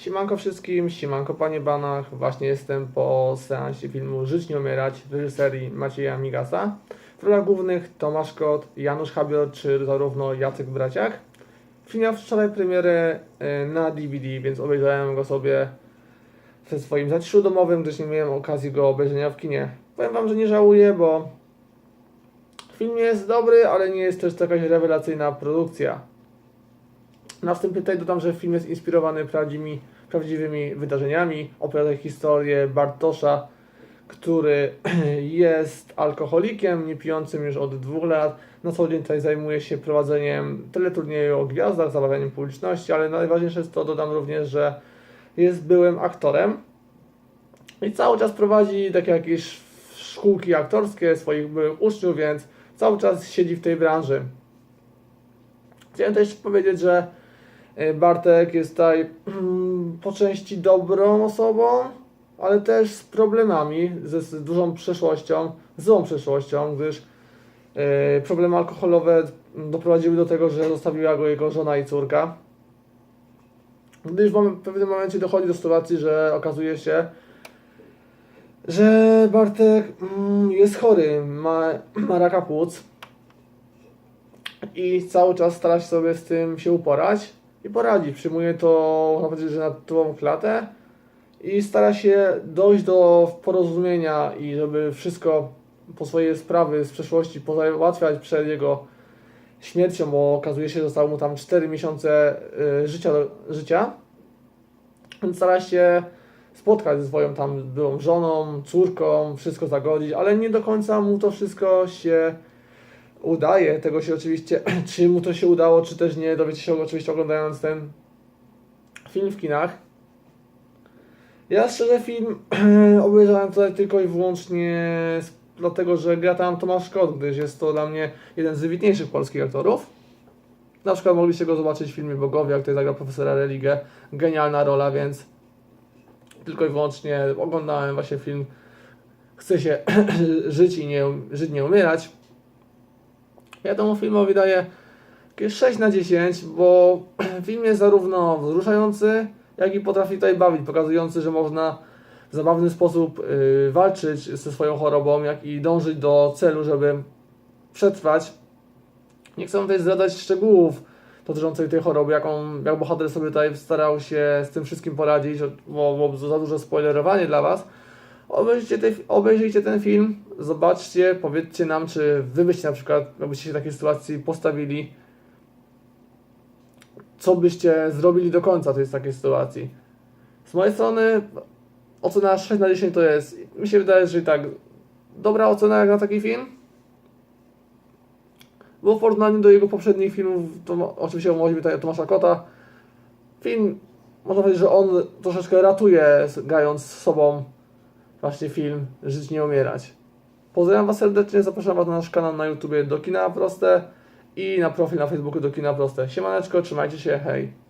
Siemanko wszystkim, siemanko panie Banach. Właśnie jestem po seansie filmu Żyć nie umierać w reżyserii Macieja Migasa. W rolach głównych Tomasz Kot, Janusz Habior czy zarówno Jacek Braciak. Film miał wczoraj premierę e, na DVD, więc obejrzałem go sobie w swoim zaciszu domowym, gdyż nie miałem okazji go obejrzenia w kinie. Powiem wam, że nie żałuję, bo film jest dobry, ale nie jest też to jakaś rewelacyjna produkcja. Na wstępie tutaj dodam, że film jest inspirowany prawdziwymi, prawdziwymi wydarzeniami. Opowiada historię Bartosza, który jest alkoholikiem, nie pijącym już od dwóch lat. Na co dzień tutaj zajmuje się prowadzeniem teleturnieju o gwiazdach, zabawianiem publiczności, ale najważniejsze jest to, dodam również, że jest byłym aktorem i cały czas prowadzi takie jakieś szkółki aktorskie swoich byłych uczniów, więc cały czas siedzi w tej branży. Chciałem też powiedzieć, że Bartek jest tutaj mm, po części dobrą osobą, ale też z problemami, ze z dużą przeszłością, złą przeszłością, gdyż e, problemy alkoholowe doprowadziły do tego, że zostawiła go jego żona i córka. Gdyż w pewnym momencie dochodzi do sytuacji, że okazuje się, że Bartek mm, jest chory, ma, ma raka płuc i cały czas stara się sobie z tym się uporać i poradzi. Przyjmuje to, można powiedzieć, że na tyłową klatę i stara się dojść do porozumienia i żeby wszystko po swojej sprawy z przeszłości pozałatwiać przed jego śmiercią, bo okazuje się, że zostało mu tam 4 miesiące y, życia, życia. Więc stara się spotkać ze swoją tam byłą żoną, córką, wszystko zagodzić, ale nie do końca mu to wszystko się udaje. Tego się oczywiście, czy mu to się udało, czy też nie, dowiecie się oczywiście oglądając ten film w kinach. Ja szczerze film obejrzałem tutaj tylko i wyłącznie dlatego, że gra tam Tomasz Kot, gdyż jest to dla mnie jeden z wybitniejszych polskich aktorów. Na przykład mogliście go zobaczyć w filmie Bogowie, jak tutaj zagrał profesora Religę. Genialna rola, więc tylko i wyłącznie oglądałem właśnie film Chce się żyć i nie, żyć nie umierać. Ja temu filmowi daję jakieś 6 na 10, bo film jest zarówno wzruszający, jak i potrafi tutaj bawić, pokazujący, że można w zabawny sposób y, walczyć ze swoją chorobą, jak i dążyć do celu, żeby przetrwać. Nie chcę tutaj zdradzać szczegółów dotyczących tej choroby, jaką, jak bohater sobie tutaj starał się z tym wszystkim poradzić, bo byłoby za duże spoilerowanie dla Was. Obejrzyjcie, te, obejrzyjcie ten film, zobaczcie, powiedzcie nam, czy Wy byście na przykład, jakbyście się w takiej sytuacji postawili, co byście zrobili do końca tej takiej sytuacji. Z mojej strony ocena 6 na 10 to jest, mi się wydaje, że tak dobra ocena jak na taki film. Bo w porównaniu do jego poprzednich filmów, to oczywiście tutaj o Tomasza Kota, film, można powiedzieć, że on troszeczkę ratuje, grając z sobą właśnie film Żyć nie umierać. Pozdrawiam Was serdecznie, zapraszam Was na nasz kanał na YouTubie do Kina Proste i na profil na Facebooku do Kina Proste. Siemaneczko, trzymajcie się, hej!